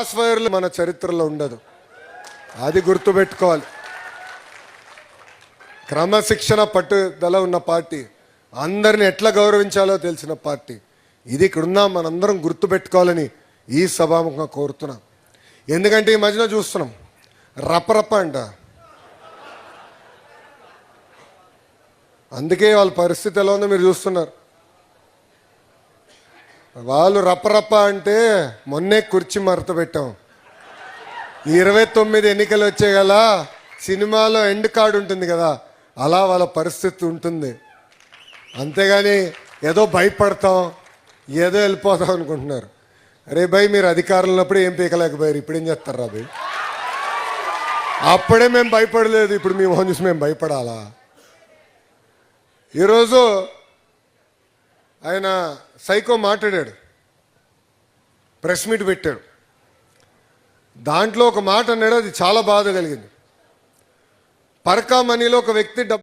Cross ఫైర్లు మన చరిత్రలో ఉండదు. అది గుర్తుపెట్టుకోవాలి. క్రమశిక్షణ పట్టుదల ఉన్న పార్టీ అందరిని ఎట్లా గౌరవించాలో తెలిసిన పార్టీ. ఇది ఇక్కడ ఉన్నాం మనందరం గుర్తుపెట్టుకోవాలని ఈ సభాముఖంగా కోరుతున్నాం. ఎందుకంటే ఈ మధ్యన చూస్తున్నాం. రపరప అంట. అందుకే వాళ్ళ పరిస్థితి ఎలా ఉందో మీరు చూస్తున్నారు. వాళ్ళు రపరప అంటే మొన్నే కుర్చీ మరత పెట్టాం. ఇరవై తొమ్మిది ఎన్నికలు వచ్చే గల సినిమాలో ఎండ్ కార్డు ఉంటుంది కదా అలా వాళ్ళ పరిస్థితి ఉంటుంది. అంతేగాని ఏదో భయపడతాం ఏదో వెళ్ళిపోతాం అనుకుంటున్నారు. అరే భయ్ మీరు అధికారంలో ఉన్నప్పుడు ఏం పీకలేకపోయారు? ఇప్పుడు ఏం చేస్తారు రా భయ్? అప్పుడే మేము భయపడలేదు ఇప్పుడు మీ మోహన్ చూసి మేము భయపడాలా? ఈరోజు ఆయన సైకో మాట్లాడాడు. ప్రెస్ మీట్ పెట్టాడు. దాంట్లో ఒక మాట అన్నాడు అది చాలా బాధ కలిగింది. పరకా మనీలో ఒక వ్యక్తి డబ్బు